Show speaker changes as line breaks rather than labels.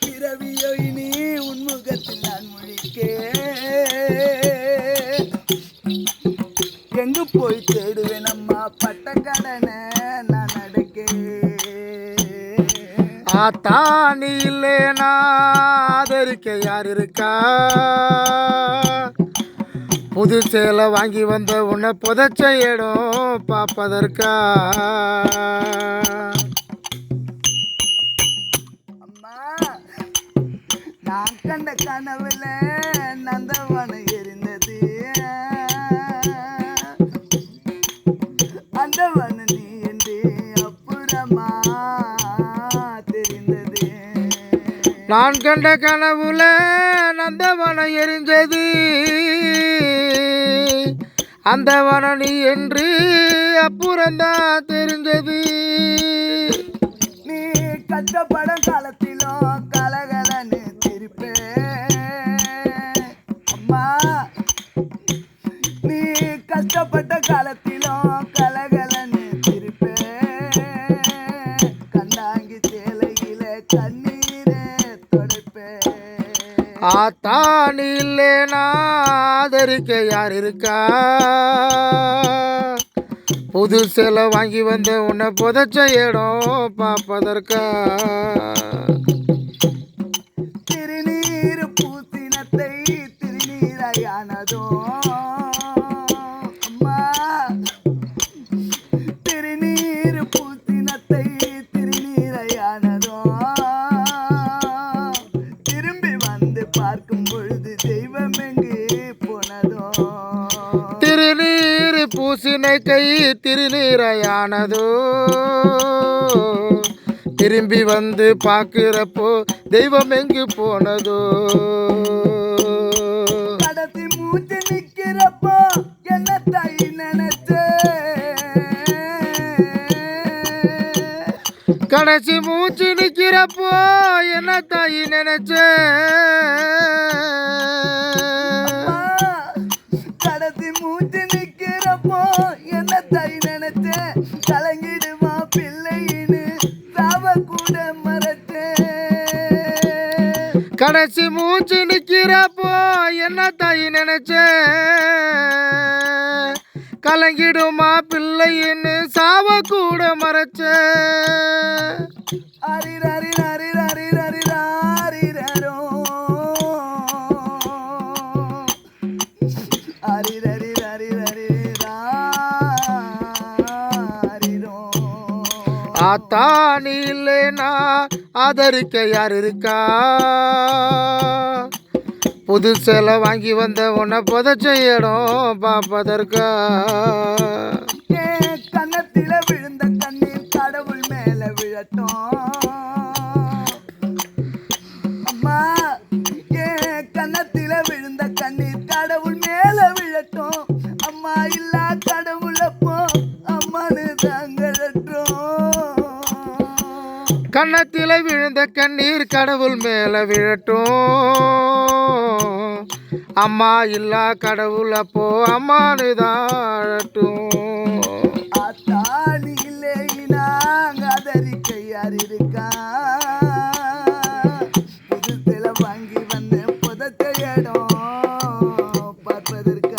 பிறவியோ இனி உன்முகத்தில் நான் முழிக்கேன். போய் தேடுவேன் அம்மா பட்ட கடனை நான் அடைக்கேன்
ஆத்தாணி இல்லைனா ஆதரிக்க யார் இருக்கா? புது சேலை வாங்கி வந்த உன்னை புதைச்ச இடம் பார்ப்பதற்கா?
அம்மா நான் கண்ட கனவுல நந்தவன எரிந்தது
நான் கண்ட கனவுல நந்தவனம் எரிஞ்சது. அந்த வனனி என்று அப்புறம்தான் தெரிஞ்சது.
நீ கஷ்டப்படும் காலத்திலும்
ஆத்தான் இல்லைனா ஆதரிக்க யார் இருக்கா புது செலை வாங்கி வந்த உன்னை புதைச்ச இடம் பார்ப்பதற்கா?
திருநீர் பூத்தினத்தை திருநீரையானதோ அம்மா திருநீர்
பூசினை கை திருநீரையானதோ? திரும்பி வந்து பார்க்கிறப்போ தெய்வம் எங்கு போனதோ?
கடைசி மூச்சு நிக்கிறப்போ என்ன தாய் நினைச்சே?
கடைசி மூச்சு நிக்கிறப்போ என்ன தாயி நினைச்ச?
கடைசி மூச்சு நிக்கிறப்போ என்ன தாயி
நினைச்ச கலங்கிடுமா பிள்ளைன்னு சாவ கூட மறைச்ச
அரிர் அரிர் அரிர் அரிர் அரிர். அரிர் ஆரிரோ.
ஆத்தாணி இல்லைனா ஆதரிக்க யார் இருக்கா புது சேலை வாங்கி வந்த உன்னை புதைச்ச இடம் பார்ப்பதற்கா?
என் கன்னத்தில விழுந்த கண்ணீர் கடவுள் மேல விழட்டும். அம்மா என் கன்னத்தில விழுந்த கண்ணீர் கடவுள் மேல விழட்டும். அம்மா இல்லா கடவுள் அப்போ அம்மானு தாங்கட்டும்
கன்னத்தில விழுந்த கண்ணீர் கடவுள் மேல விழட்டும். அம்மா இல்லா கடவுள் அப்போ அம்மானு தாழட்டும். வாங்கி வந்த புதத்தை இடம். பார்ப்பதற்கு